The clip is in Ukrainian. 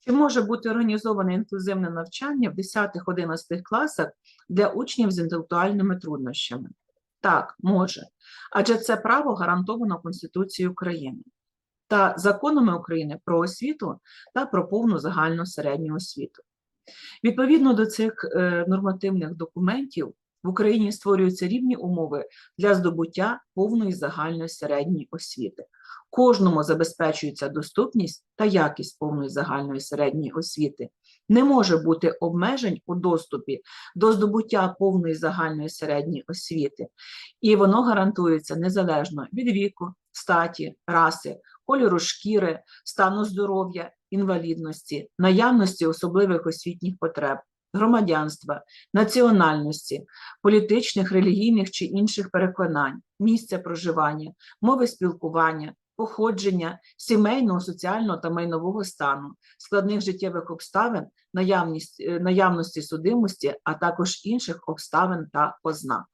Чи може бути організоване інклюзивне навчання в 10-11 класах для учнів з інтелектуальними труднощами? Так, може. Адже це право гарантовано Конституцією України та законами України про освіту та про повну загальну середню освіту. Відповідно до цих е, нормативних документів в Україні створюються рівні умови для здобуття повної загальної середньої освіти. Кожному забезпечується доступність та якість повної загальної середньої освіти. Не може бути обмежень у доступі до здобуття повної загальної середньої освіти, і воно гарантується незалежно від віку, статі, раси, кольору шкіри, стану здоров'я, інвалідності, наявності особливих освітніх потреб, громадянства, національності, політичних, релігійних чи інших переконань, місця проживання, мови спілкування, походження, сімейного, соціального та майнового стану, складних життєвих обставин, наявність, е, наявності судимості, а також інших обставин та ознак.